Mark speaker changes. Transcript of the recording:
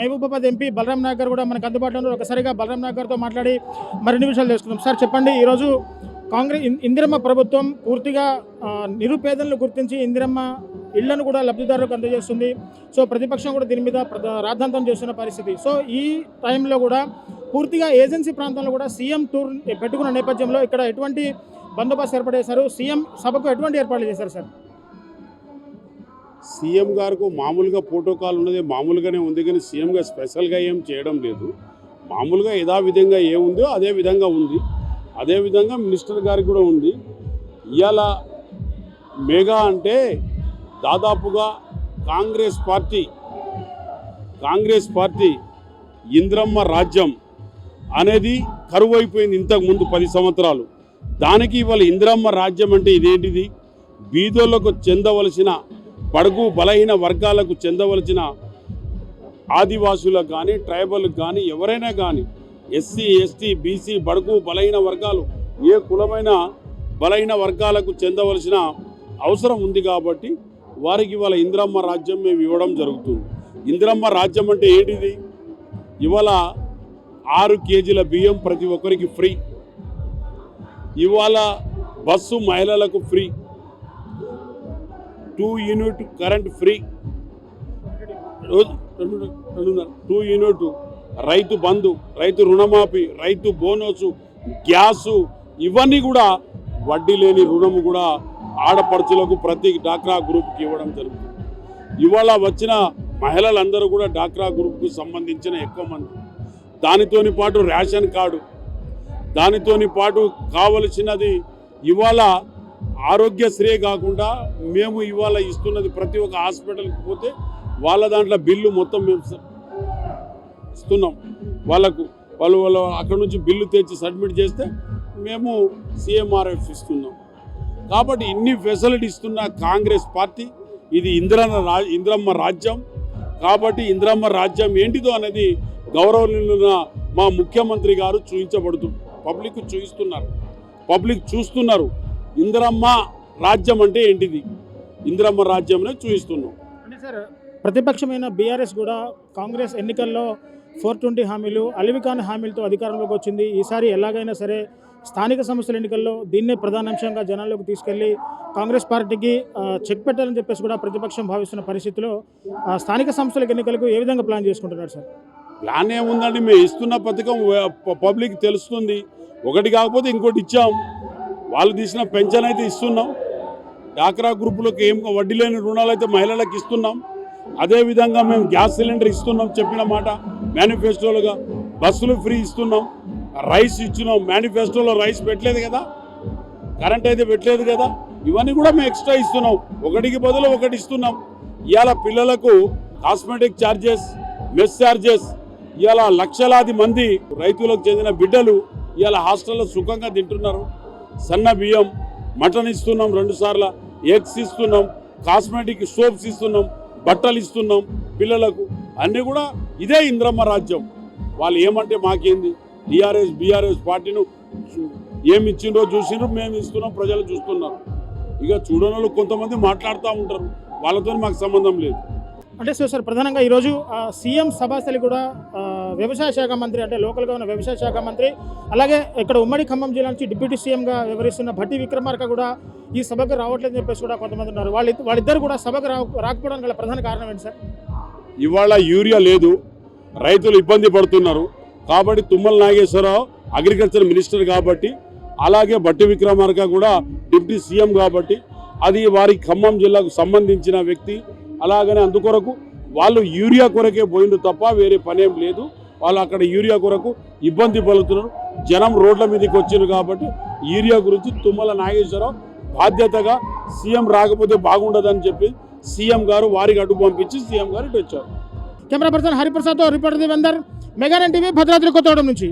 Speaker 1: Mahabubabad MP Balaram Naik గారు కూడా మనకు అందుబాటులో ఉన్నారు. ఒకసారిగా బలరాం నాయక్ గారితో మాట్లాడి మరిన్ని విషయాలు తెలుసుకుందాం. సార్ చెప్పండి ఈరోజు కాంగ్రెస్ ఇందిరమ్మ ప్రభుత్వం పూర్తిగా నిరుపేదలను గుర్తించి ఇందిరమ్మ ఇళ్ళను కూడా లబ్ధిదారులకు అందజేస్తుంది. సో ప్రతిపక్షం కూడా దీని మీద ప్రధా- రాద్ధాంతం చేస్తున్న పరిస్థితి. సో ఈ టైంలో కూడా పూర్తిగా ఏజెన్సీ ప్రాంతంలో కూడా సీఎం టూర్ పెట్టుకున్న నేపథ్యంలో ఇక్కడ ఎటువంటి బందోబస్తు ఏర్పాటు చేశారు సీఎం సభకు ఎటువంటి ఏర్పాట్లు చేశారు సార్?
Speaker 2: సీఎం గారికి మామూలుగా ప్రోటోకాల్ ఉన్నది మామూలుగానే ఉంది కానీ సీఎంగా స్పెషల్గా ఏం చేయడం లేదు. మామూలుగా యథావిధంగా ఏముందో అదే విధంగా ఉంది. అదేవిధంగా మినిస్టర్ గారికి కూడా ఉంది. ఇవాళ మెగా అంటే దాదాపుగా Congress party Congress party Indiramma Rajyam అనేది కరువు అయిపోయింది ఇంతకుముందు పది సంవత్సరాలు. దానికి ఇవాళ ఇంద్రమ్మ రాజ్యం అంటే ఇదేంటిది? బీదోళ్ళకు చెందవలసిన బడుగు బలహీన వర్గాలకు చెందవలసిన ఆదివాసులకు కానీ ట్రైబల్కి కానీ ఎవరైనా కానీ ఎస్సీ ఎస్టీ బీసీ బడుగు బలహీన వర్గాలు ఏ కులమైన బలహీన వర్గాలకు చెందవలసిన అవసరం ఉంది కాబట్టి వారికి ఇవాళ ఇంద్రమ్మ రాజ్యం మేము ఇవ్వడం జరుగుతుంది. ఇంద్రమ్మ రాజ్యం అంటే ఏంటిది? ఇవాళ ఆరు కేజీల బియ్యం ప్రతి ఒక్కరికి ఫ్రీ. ఇవాళ బస్సు మహిళలకు free. Two unit current free. రోజు రెండు రెండున్నర టూ యూనిట్ రైతు బంధు రైతు రుణమాఫీ రైతు బోనసు గ్యాసు ఇవన్నీ కూడా వడ్డీ లేని రుణం కూడా ఆడపడుచులకు ప్రతి డాక్రా గ్రూప్కి ఇవ్వడం జరుగుతుంది. ఇవాళ వచ్చిన మహిళలందరూ కూడా డాక్రా గ్రూప్కు సంబంధించిన ఎక్కువ మంది. దానితోని పాటు రేషన్ కార్డు. దానితోని పాటు కావలసినది ఇవాళ ఆరోగ్యశ్రీ కాకుండా మేము ఇవాళ ఇస్తున్నది ప్రతి ఒక్క హాస్పిటల్కి పోతే వాళ్ళ దాంట్లో బిల్లు మొత్తం మేము ఇస్తున్నాం. వాళ్ళకు వాళ్ళు వాళ్ళు అక్కడ నుంచి బిల్లు తెచ్చి సబ్మిట్ చేస్తే మేము సిఎంఆర్ఎఫ్ ఇస్తున్నాం. కాబట్టి ఇన్ని ఫెసిలిటీ ఇస్తున్న కాంగ్రెస్ పార్టీ ఇది ఇంద్ర రా ఇంద్రమ్మ రాజ్యం. కాబట్టి ఇంద్రమ్మ రాజ్యం ఏంటిదో అనేది గౌరవనీయులున్న మా ముఖ్యమంత్రి గారు చూపించబడుతు పబ్లిక్ చూపిస్తున్నారు పబ్లిక్ చూస్తున్నారు. ఇంద్రమ్మ రాజ్యం అంటే ఏంటిది? ఇంద్రమ్మ రాజ్యంనే చూపిస్తున్నాం
Speaker 1: అంటే సార్ ప్రతిపక్షమైన బీఆర్ఎస్ కూడా కాంగ్రెస్ ఎన్నికల్లో ఫోర్ ట్వంటీ హామీలు అలివికాని హామీలతో అధికారంలోకి వచ్చింది. ఈసారి ఎలాగైనా సరే స్థానిక సంస్థల ఎన్నికల్లో దీన్నే ప్రధాన అంశంగా జనాల్లోకి తీసుకెళ్ళి కాంగ్రెస్ పార్టీకి చెక్ పెట్టాలని చెప్పేసి కూడా ప్రతిపక్షం భావిస్తున్న పరిస్థితిలో స్థానిక సంస్థల ఎన్నికలకు ఏ విధంగా ప్లాన్ చేసుకుంటున్నారు సార్?
Speaker 2: ప్లాన్ ఏముందండి? మేము ఇస్తున్న పథకం పబ్లిక్ తెలుస్తుంది. ఒకటి కాకపోతే ఇంకోటి ఇచ్చాం. వాళ్ళు తీసిన పెన్షన్ అయితే ఇస్తున్నాం. డాక్రా గ్రూపులకు ఏం వడ్డీ లేని రుణాలు అయితే మహిళలకు ఇస్తున్నాం. అదేవిధంగా మేము గ్యాస్ సిలిండర్ ఇస్తున్నాం చెప్పిన మాట. మేనిఫెస్టోలుగా బస్సులు ఫ్రీ ఇస్తున్నాం. రైస్ ఇచ్చినాం. మేనిఫెస్టోలో రైస్ పెట్టలేదు కదా? కరెంట్ అయితే పెట్టలేదు కదా? ఇవన్నీ కూడా మేము ఎక్స్ట్రా ఇస్తున్నాం. ఒకటికి బదులు ఒకటి ఇస్తున్నాం. ఇవాళ పిల్లలకు కాస్మెటిక్ ఛార్జెస్ మెస్ ఛార్జెస్ ఇవాళ లక్షలాది మంది రైతులకు చెందిన బిడ్డలు ఇవాళ హాస్టల్లో సుఖంగా తింటున్నారు. సన్న బియ్యం మటన్ ఇస్తున్నాం రెండు సార్లు ఎగ్స్ ఇస్తున్నాం కాస్మెటిక్ సోప్స్ ఇస్తున్నాం బట్టలు ఇస్తున్నాం పిల్లలకు. అన్నీ కూడా ఇదే ఇంద్రమ్మ రాజ్యం. వాళ్ళు ఏమంటే మాకేంది? టీఆర్ఎస్ బీఆర్ఎస్ పార్టీను చూ- ఏమి ఇచ్చిండ్రో చూసిండ్రు మేము ఇస్తున్నాం ప్రజలు చూస్తున్నారు. ఇక చూడని కొంతమంది మాట్లాడుతూ ఉంటారు. వాళ్ళతో మాకు సంబంధం లేదు.
Speaker 1: అంటే సో సార్ ప్రధానంగా ఈరోజు సీఎం సభాస్థలి కూడా వ్యవసాయ శాఖ మంత్రి అంటే లోకల్గా ఉన్న వ్యవసాయ శాఖ మంత్రి అలాగే ఇక్కడ ఉమ్మడి ఖమ్మం జిల్లా నుంచి డిప్యూటీ సీఎంగా వ్యవహరిస్తున్న భట్టి విక్రమార్క కూడా ఈ సభకు రావట్లేదని చెప్పేసి కూడా కొంతమంది ఉన్నారు. వాళ్ళ వాళ్ళిద్దరు కూడా సభకు రా రాకపోవడానికి గల ప్రధాన కారణం ఏంటి సార్?
Speaker 2: ఇవాళ యూరియా లేదు రైతులు ఇబ్బంది పడుతున్నారు. కాబట్టి తుమ్మల నాగేశ్వరరావు అగ్రికల్చర్ మినిస్టర్ కాబట్టి అలాగే భట్టి విక్రమార్క కూడా డిప్యూటీ సీఎం కాబట్టి అది వారి ఖమ్మం జిల్లాకు సంబంధించిన వ్యక్తి అలాగనే అందుకొరకు వాళ్ళు యూరియా కొరకే పోయిండు తప్ప వేరే పనేం లేదు. వాళ్ళు అక్కడ యూరియా కొరకు ఇబ్బంది పలుతున్నారు జనం రోడ్ల మీదకి వచ్చిండ్రు కాబట్టి యూరియా గురించి తుమ్మల నాగేశ్వరరావు బాధ్యతగా సీఎం రాకపోతే బాగుండదని చెప్పి సీఎం గారు వారికి అడ్డు పంపించి సీఎం గారు ఇటు వచ్చారు.
Speaker 1: కెమెరా పర్సన్ హరిప్రసాద్తో రిపోర్టర్ దేవేందర్. మెగానన్ టీవీ భద్రాద్రి కొత్తగూడెం నుంచి.